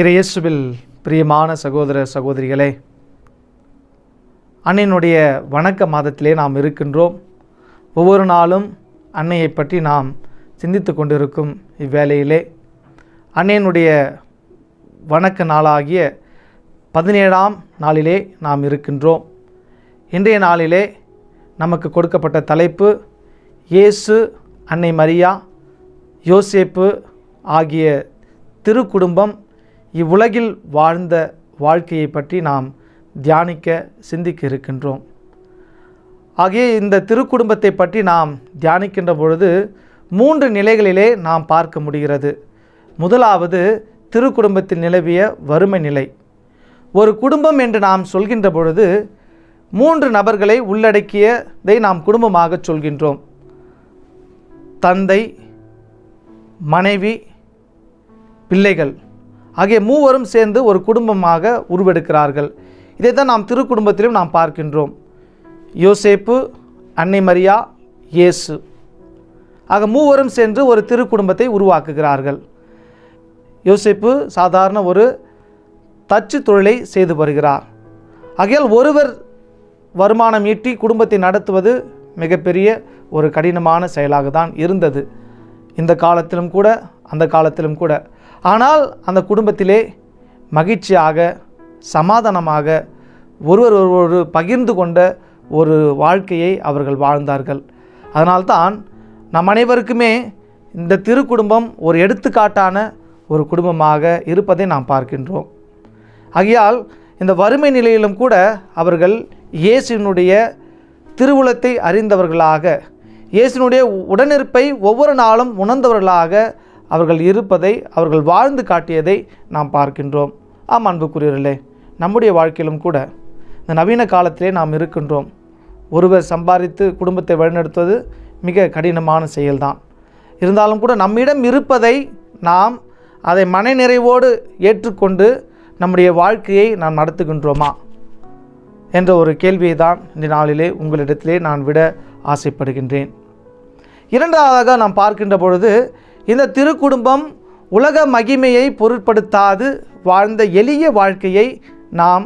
இறையேசுவில் பிரியமான சகோதர சகோதரிகளே அன்னையினுடைய வணக்க மாதத்திலே நாம் இருக்கின்றோம். ஒவ்வொரு நாளும் அன்னையை பற்றி நாம் சிந்தித்து கொண்டிருக்கும் இவ்வேளையிலே அன்னையினுடைய வணக்க நாளாகிய பதினேழாம் நாளிலே நாம் இருக்கின்றோம். இன்றைய நாளிலே நமக்கு கொடுக்கப்பட்ட தலைப்பு இயேசு அன்னை மரியா யோசேப்பு ஆகிய திருக்குடும்பம் இவ்வுலகில் வாழ்ந்த வாழ்க்கையை பற்றி நாம் தியானிக்க சிந்திக்க இருக்கின்றோம். ஆகிய இந்த திருக்குடும்பத்தை பற்றி நாம் தியானிக்கின்ற பொழுது மூன்று நிலைகளிலே நாம் பார்க்க முடிகிறது. முதலாவது திருக்குடும்பத்தில் நிலவிய வறுமை நிலை. ஒரு குடும்பம் என்று நாம் சொல்கின்ற பொழுது மூன்று நபர்களை உள்ளடக்கியதை நாம் குடும்பமாக சொல்கின்றோம். தந்தை மனைவி பிள்ளைகள். ஆகிய மூவரும் சேர்ந்து ஒரு குடும்பமாக உருவெடுக்கிறார்கள். இதை தான் நாம் திருக்குடும்பத்திலும் நாம் பார்க்கின்றோம். யோசேப்பு அன்னை மரியா இயேசு. ஆக மூவரும் சேர்ந்து ஒரு திருக்குடும்பத்தை உருவாக்குகிறார்கள். யோசேப்பு சாதாரண ஒரு தச்சு தொழிலை செய்து வருகிறார். ஆகையால் ஒருவர் வருமானம் ஈட்டி குடும்பத்தை நடத்துவது மிகப்பெரிய ஒரு கடினமான செயலாக தான் இருந்தது. இந்த காலத்திலும் கூட அந்த காலத்திலும் கூட ஆனால் அந்த குடும்பத்திலே மகிழ்ச்சியாக சமாதானமாக ஒருவர் ஒருவர் பகிர்ந்து கொண்ட ஒரு வாழ்க்கையை அவர்கள் வாழ்ந்தார்கள். அதனால்தான் நம் அனைவருக்குமே இந்த திருக்குடும்பம் ஒரு எடுத்துக்காட்டான ஒரு குடும்பமாக இருப்பதை நாம் பார்க்கின்றோம். ஆகையால் இந்த வறுமை நிலையிலும் கூட அவர்கள் இயேசுனுடைய திருவுளத்தை அறிந்தவர்களாக இயேசுனுடைய உடனிருப்பை ஒவ்வொரு நாளும் உணர்ந்தவர்களாக அவர்கள் இருப்பதை அவர்கள் வாழ்ந்து காட்டியதை நாம் பார்க்கின்றோம். ஆம் அன்புக்குரியவர்களே நம்முடைய வாழ்க்கையிலும் கூட இந்த நவீன காலத்திலே நாம் இருக்கின்றோம். ஒருவர் சம்பாதித்து குடும்பத்தை வழிநடத்துவது மிக கடினமான செயல்தான். இருந்தாலும் கூட நம்மிடம் இருப்பதை நாம் அதை மன நிறைவோடு ஏற்றுக்கொண்டு நம்முடைய வாழ்க்கையை நாம் நடத்துகின்றோமா என்ற ஒரு கேள்வியை தான் இந்த நாளிலே உங்களிடத்திலே நான் விட ஆசைப்படுகின்றேன். இரண்டாவதாக நாம் பார்க்கின்ற பொழுது இந்த திருக்குடும்பம் உலக மகிமையை பொருட்படுத்தாது வாழ்ந்த எளிய வாழ்க்கையை நாம்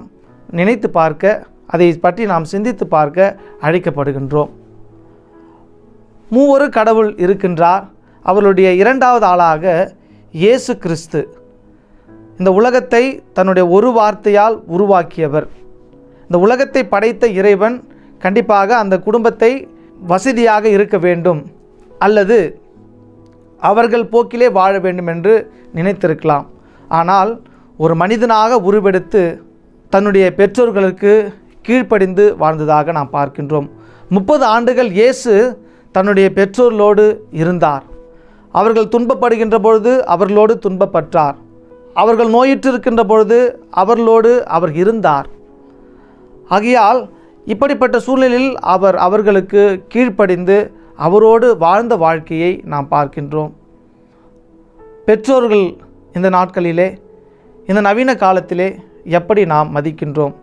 நினைத்து பார்க்க அதை பற்றி நாம் சிந்தித்து பார்க்க அழைக்கப்படுகின்றோம். மூவொரு கடவுள் இருக்கின்றார். அவருடைய இரண்டாவது ஆளாக இயேசு கிறிஸ்து. இந்த உலகத்தை தன்னுடைய ஒரு வார்த்தையால் உருவாக்கியவர். இந்த உலகத்தை படைத்த இறைவன் கண்டிப்பாக அந்த குடும்பத்தை வசதியாக இருக்க வேண்டும். அல்லது அவர்கள் போக்கிலே வாழ வேண்டும் என்று நினைத்திருக்கலாம். ஆனால் ஒரு மனிதனாக உருவெடுத்து தன்னுடைய பெற்றோர்களுக்கு கீழ்ப்படிந்து வாழ்ந்ததாக நாம் பார்க்கின்றோம். முப்பது ஆண்டுகள் இயேசு தன்னுடைய பெற்றோர்களோடு இருந்தார். அவர்கள் துன்பப்படுகின்ற பொழுது அவர்களோடு துன்பப்பட்டார். அவர்கள் நோயிற்றிருக்கின்ற பொழுது அவர்களோடு அவர் இருந்தார். ஆகையால் இப்படிப்பட்ட சூழ்நிலையில் அவர் அவர்களுக்கு கீழ்ப்படிந்து அவரோடு வாழ்ந்த வாழ்க்கையை நாம் பார்க்கின்றோம். பெற்றோர்கள் இந்த நாட்களிலே இந்த நவீன காலத்திலே எப்படி நாம் மதிக்கின்றோம்?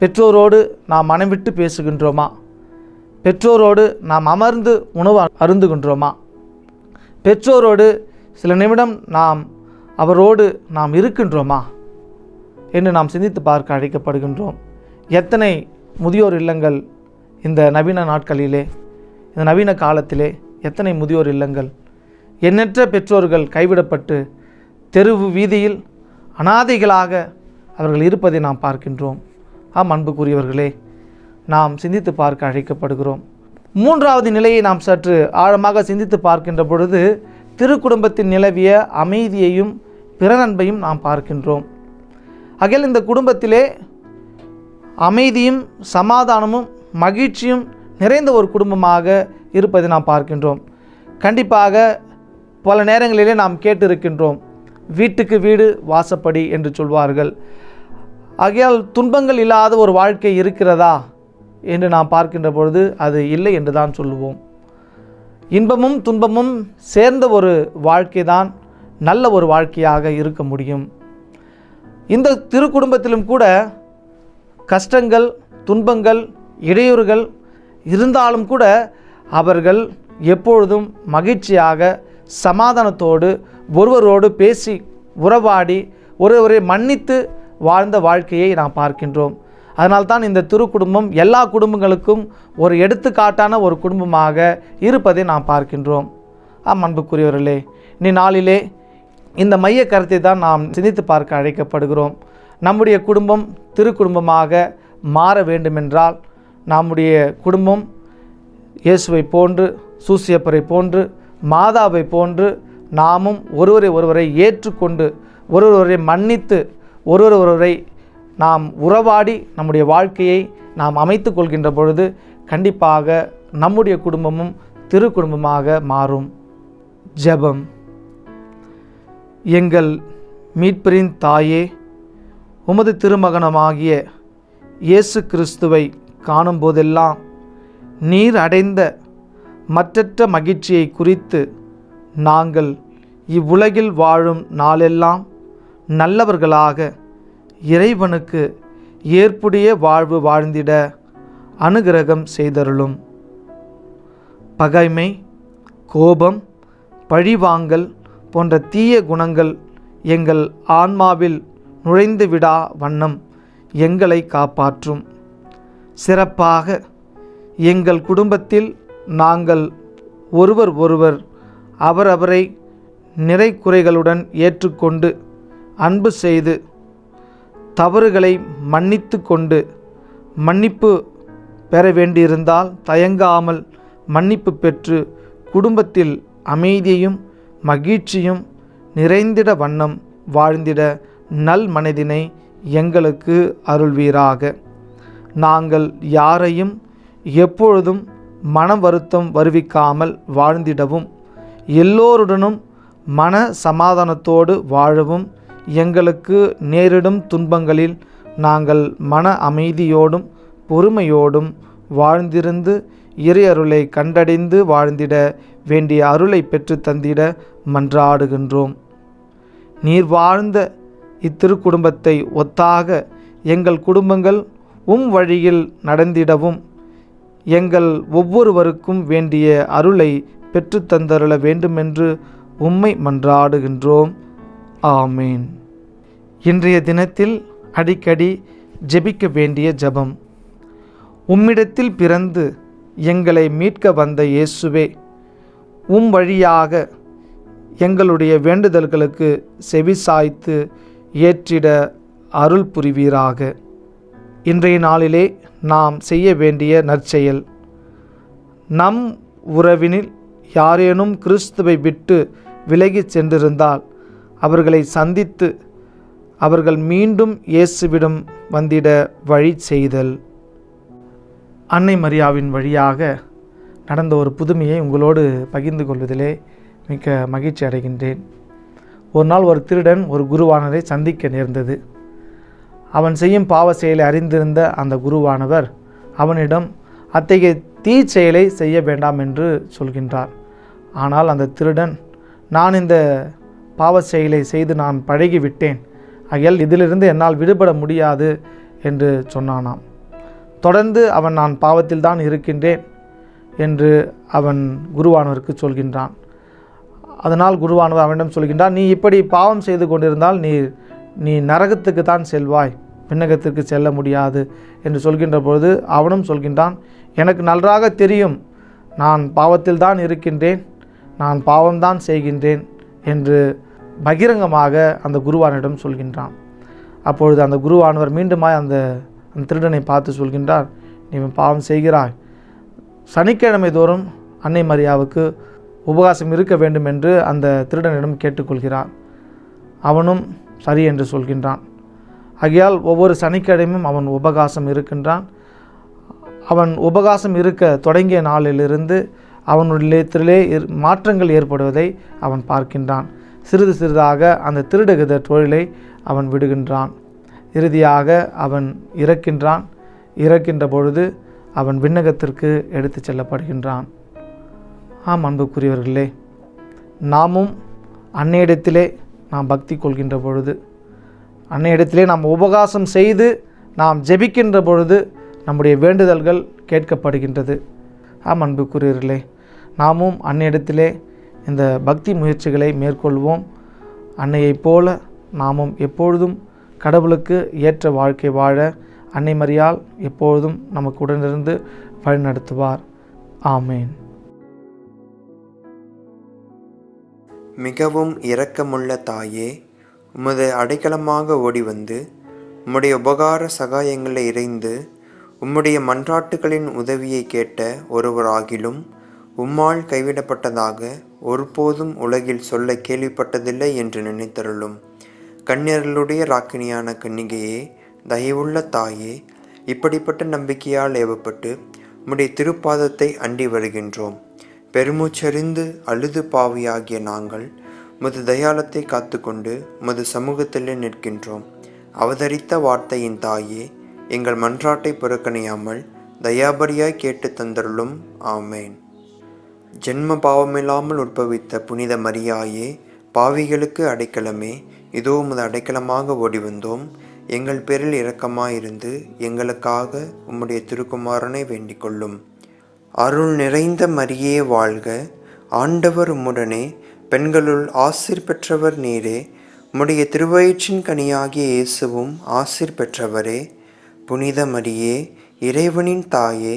பெற்றோரோடு நாம் மனம் விட்டு பேசுகின்றோமா? பெற்றோரோடு நாம் அமர்ந்து உணவு அருந்துகின்றோமா? பெற்றோரோடு சில நிமிடம் நாம் அவரோடு நாம் இருக்கின்றோமா? என்று நாம் சிந்தித்து பார்க்க அழைக்கப்படுகின்றோம். எத்தனை முதியோர் இல்லங்கள் இந்த நவீன நாட்களிலே இந்த நவீன காலத்திலே எத்தனை முதியோர் இல்லங்கள்? எண்ணற்ற பெற்றோர்கள் கைவிடப்பட்டு தெருவு வீதியில் அனாதைகளாக அவர்கள் இருப்பதை நாம் பார்க்கின்றோம். ஆம் அன்புக்குரியவர்களே நாம் சிந்தித்து பார்க்க அழைக்கப்படுகிறோம். மூன்றாவது நிலையை நாம் சற்று ஆழமாக சிந்தித்து பார்க்கின்ற பொழுது திருக்குடும்பத்தில் நிலவிய அமைதியையும் பிறநன்பையும் நாம் பார்க்கின்றோம். அகில் இந்த குடும்பத்திலே அமைதியும் சமாதானமும் மகிழ்ச்சியும் நிறைந்த ஒரு குடும்பமாக இருப்பதை நாம் பார்க்கின்றோம். கண்டிப்பாக பல நேரங்களிலே நாம் கேட்டிருக்கின்றோம் வீட்டுக்கு வீடு வாசப்படி என்று சொல்வார்கள். ஆகையால் துன்பங்கள் இல்லாத ஒரு வாழ்க்கை இருக்கிறதா என்று நாம் பார்க்கின்ற பொழுது அது இல்லை என்று தான் சொல்லுவோம். இன்பமும் துன்பமும் சேர்ந்த ஒரு வாழ்க்கை தான் நல்ல ஒரு வாழ்க்கையாக இருக்க முடியும். இந்த திருக்குடும்பத்திலும் கூட கஷ்டங்கள் துன்பங்கள் இடையூறுகள் இருந்தாலும் கூட அவர்கள் எப்பொழுதும் மகிழ்ச்சியாக சமாதானத்தோடு ஒருவரோடு பேசி உறவாடி ஒருவரை மன்னித்து வாழ்ந்த வாழ்க்கையை நாம் பார்க்கின்றோம். அதனால்தான் இந்த திரு குடும்பம் எல்லா குடும்பங்களுக்கும் ஒரு எடுத்துக்காட்டான ஒரு குடும்பமாக இருப்பதை நாம் பார்க்கின்றோம். ஆம் அன்புக்குரியவர்களே இனி நாளிலே இந்த மைய கருத்தை தான் நாம் சிந்தித்து பார்க்க அழைக்கப்படுகிறோம். நம்முடைய குடும்பம் திரு குடும்பமாக மாற வேண்டுமென்றால் நம்முடைய குடும்பம் இயேசுவை போன்று சூசியப்பரை போன்று மாதாவை போன்று நாமும் ஒருவரை ஒருவரை ஏற்றுக்கொண்டு ஒருவரை மன்னித்து ஒருவர் ஒருவரை நாம் உறவாடி நம்முடைய வாழ்க்கையை நாம் அமைத்து கொள்கின்ற பொழுது கண்டிப்பாக நம்முடைய குடும்பமும் திரு குடும்பமாக மாறும். ஜெபம். எங்கள் மீட்பரின் தாயே உமது திருமகனமாகிய இயேசு கிறிஸ்துவை காணும்போதெல்லாம் நீர் அடைந்த மற்றற்ற மகிழ்ச்சியை குறித்து நாங்கள் இவ்வுலகில் வாழும் நாளெல்லாம் நல்லவர்களாக இறைவனுக்கு ஏற்புடைய வாழ்வு வாழ்ந்திட அனுகிரகம் செய்தருளும். பகைமை கோபம் பழிவாங்கல் போன்ற தீய குணங்கள் எங்கள் ஆன்மாவில் நுழைந்து விடா வண்ணம் எங்களை காப்பாற்றும். சிறப்பாக எங்கள் குடும்பத்தில் நாங்கள் ஒருவர் ஒருவர் அவரவரை நிறை குறைகளுடன் ஏற்றுக்கொண்டு அன்பு செய்து தவறுகளை மன்னித்து கொண்டு மன்னிப்பு பெற வேண்டியிருந்தால் தயங்காமல் மன்னிப்பு பெற்று குடும்பத்தில் அமைதியையும் மகிழ்ச்சியும் நிறைந்திட வண்ணம் வாழ்ந்திட நல் மனதினை எங்களுக்கு அருள்வீராக. நாங்கள் யாரையும் எப்பொழுதும் மன வருத்தம் வருவிக்காமல் வாழ்ந்திடவும் எல்லோருடனும் மன சமாதானத்தோடு வாழவும் எங்களுக்கு நேரிடும் துன்பங்களில் நாங்கள் மன அமைதியோடும் பொறுமையோடும் வாழ்ந்திருந்து இறையருளை கண்டடைந்து வாழ்ந்திட வேண்டிய அருளை பெற்று தந்திட மன்றாடுகின்றோம். நீர் வாழ்ந்த இத்திருக்குடும்பத்தை ஒத்தாக எங்கள் குடும்பங்கள் உம் வழியில் நடந்திடவும். எங்கள் ஒவ்வொருவருக்கும் வேண்டிய அருளை பெற்றுத்தந்தருள வேண்டுமென்று உம்மை மன்றாடுகின்றோம். ஆமேன். இன்றைய தினத்தில் அடிக்கடி ஜெபிக்க வேண்டிய ஜபம். உம்மிடத்தில் பிறந்து எங்களை மீட்க வந்த இயேசுவே உம் வழியாக எங்களுடைய வேண்டுதல்களுக்கு செவிசாய்த்து ஏற்றிட அருள் புரிவீராக. இன்றைய நாளிலே நாம் செய்ய வேண்டிய நற்செயல். நம் உறவினில் யாரேனும் கிறிஸ்துவை விட்டு விலகிச் சென்றிருந்தால் அவர்களை சந்தித்து அவர்கள் மீண்டும் இயேசுவிடம் வந்திட வழி செய்தல். அன்னை மரியாவின் வழியாக நடந்த ஒரு புதுமையை உங்களோடு பகிர்ந்து கொள்வதிலே மிக்க மகிழ்ச்சி அடைகின்றேன். ஒரு நாள் ஒரு திருடன் ஒரு குருவானரை சந்திக்க நேர்ந்தது. அவன் செய்யும் பாவ செயலை அறிந்திருந்த அந்த குருவானவர் அவனிடம் அத்தகைய தீ செயலை செய்ய வேண்டாம் என்று சொல்கின்றார். ஆனால் அந்த திருடன் நான் இந்த பாவ செயலை செய்து நான் பழகிவிட்டேன். ஆகையால் இதிலிருந்து என்னால் விடுபட முடியாது என்று சொன்னானாம். தொடர்ந்து அவன் நான் பாவத்தில் தான் இருக்கின்றேன் என்று அவன் குருவானவருக்கு சொல்கின்றான். அதனால் குருவானவர் அவனிடம் சொல்கின்றான் நீ இப்படி பாவம் செய்து கொண்டிருந்தால் நீ நீ நரகத்துக்கு தான் செல்வாய். விண்ணகத்திற்கு செல்ல முடியாது என்று சொல்கின்ற பொழுது அவனும் சொல்கின்றான் எனக்கு நன்றாக தெரியும் நான் பாவத்தில் தான் இருக்கின்றேன் நான் பாவம்தான் செய்கின்றேன் என்று பகிரங்கமாக அந்த குருவானிடம் சொல்கின்றான். அப்பொழுது அந்த குருவானவர் மீண்டுமாய் அந்த அந்த திருடனை பார்த்து சொல்கின்றார் நீ பாவம் செய்கிறாய். சனிக்கிழமை தோறும் அன்னை மரியாவுக்கு உபவாசம் இருக்க வேண்டும் என்று அந்த திருடனிடம் கேட்டுக்கொள்கிறார். அவனும் சரி என்று சொல்கின்றான். ஆகையால் ஒவ்வொரு சனிக்கிழமையும் அவன் உபகாசம் இருக்கின்றான். அவன் உபகாசம் இருக்க தொடங்கிய நாளிலிருந்து அவனுடையத்திலே மாற்றங்கள் ஏற்படுவதை அவன் பார்க்கின்றான். சிறிது சிறிதாக அந்த திருடுகிற தொழிலை அவன் விடுகின்றான். இறுதியாக அவன் இறக்கின்றான். இறக்கின்ற பொழுது அவன் விண்ணகத்திற்கு எடுத்துச் செல்லப்படுகின்றான். ஆம் அன்புக்குரியவர்களே நாமும் அன்னையிடத்திலே நாம் பக்தி கொள்கின்ற பொழுது அன்னையிடத்திலே நாம் உபகாசம் செய்து நாம் ஜெபிக்கின்ற பொழுது நம்முடைய வேண்டுதல்கள் கேட்கப்படுகின்றது. ஆம் அன்புக்குரியர்களே நாமும் அன்னையிடத்திலே இந்த பக்தி முயற்சிகளை மேற்கொள்வோம். அன்னையைப் போல நாமும் எப்பொழுதும் கடவுளுக்கு ஏற்ற வாழ்க்கை வாழ அன்னை மரியால் எப்பொழுதும் நமக்கு உடனிருந்து வழிநடத்துவார் ஆமேன். மிகவும் இரக்கமுள்ள தாயே உமது அடைக்கலமாக ஓடி வந்து உம்முடைய உபகார சகாயங்களை இறைந்து உம்முடைய மன்றாட்டுகளின் உதவியை கேட்ட ஒருவராகிலும் உம்மால் கைவிடப்பட்டதாக ஒருபோதும் உலகில் சொல்ல கேள்விப்பட்டதில்லை என்று நினைத்தருளும். கண்ணியர்களுடைய ராக்கினியான கன்னிகையே தயவுள்ள தாயே இப்படிப்பட்ட நம்பிக்கையால் ஏவப்பட்டு உம்முடைய திருப்பாதத்தை அண்டி வருகின்றோம். பெருமூச்சறிந்து அழுது பாவியாகிய நாங்கள் முது தயாளத்தை காத்துக்கொண்டு முது சமூகத்திலே நிற்கின்றோம். அவதரித்த வார்த்தையின் தாயே எங்கள் மன்றாட்டை புறக்கணியாமல் தயாபரியாய் கேட்டு தந்தருளும். ஆமேன். ஜென்ம பாவமில்லாமல் உற்பவித்த புனித மரியாயே பாவிகளுக்கு அடைக்கலமே. இதோ உமது அடைக்கலமாக ஓடி வந்தோம் எங்கள் பேரில் இரக்கமாயிருந்து எங்களுக்காக உம்முடைய திருக்குமாரனை வேண்டிக் கொள்ளும் அருள் நிறைந்த மரியே வாழ்க. ஆண்டவர் உம்முடனே பெண்களுள் ஆசிர் பெற்றவர் நீரே உம்முடைய திருவயிற்றின் கனியாகிய இயேசுவும் ஆசிர் பெற்றவரே. புனித மரியே இறைவனின் தாயே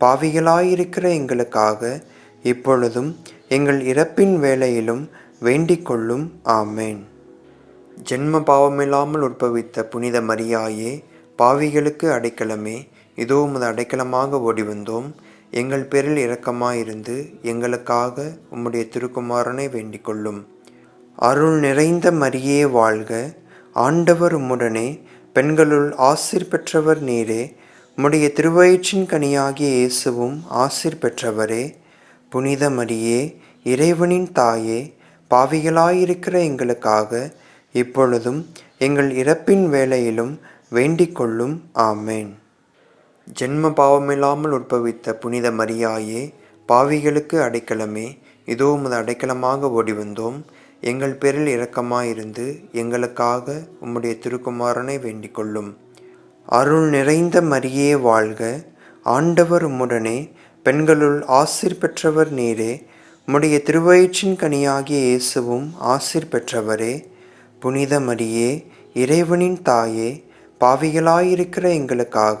பாவிகளாயிருக்கிற எங்களுக்காக இப்பொழுதும் எங்கள் இறப்பின் வேளையிலும் வேண்டிக் கொள்ளும். ஆமேன். ஜென்ம பாவமில்லாமல் உற்பவித்த புனித மரியாயே பாவிகளுக்கு அடைக்கலமே. இதோ உமது அடைக்கலமாக ஓடி வந்தோம் எங்கள் பேரில் இரக்கமாயிருந்து எங்களுக்காக உம்முடைய திருக்குமாரனை வேண்டிக் கொள்ளும் அருள் நிறைந்த மரியே வாழ்க. ஆண்டவர் உம்முடனே பெண்களுள் ஆசிர் பெற்றவர் நீரே. உம்முடைய திருவயிற்றின் கனியாகிய இயேசுவும் ஆசிர் பெற்றவரே. புனித மரியே இறைவனின் தாயே பாவிகளாயிருக்கிற எங்களுக்காக இப்பொழுதும் எங்கள் இறப்பின் வேளையிலும் வேண்டிக் கொள்ளும் ஆமேன். ஜென்ம பாவமில்லாமல் உற்பவித்த புனித மரியாயே பாவிகளுக்கு அடைக்கலமே. இதோ உமது அடைக்கலமாக ஓடி வந்தோம் எங்கள் பேரில் இரக்கமாயிருந்து எங்களுக்காக உம்முடைய திருக்குமாரனை வேண்டிக் கொள்ளும் அருள் நிறைந்த மரியே வாழ்க. ஆண்டவர் உம்முடனே பெண்களுள் ஆசிர் பெற்றவர் நீரே. உம்முடைய திருவயிற்றின் கனியாகிய இயேசுவும் ஆசிர் பெற்றவரே. புனித மரியே இறைவனின் தாயே பாவிகளாயிருக்கிற எங்களுக்காக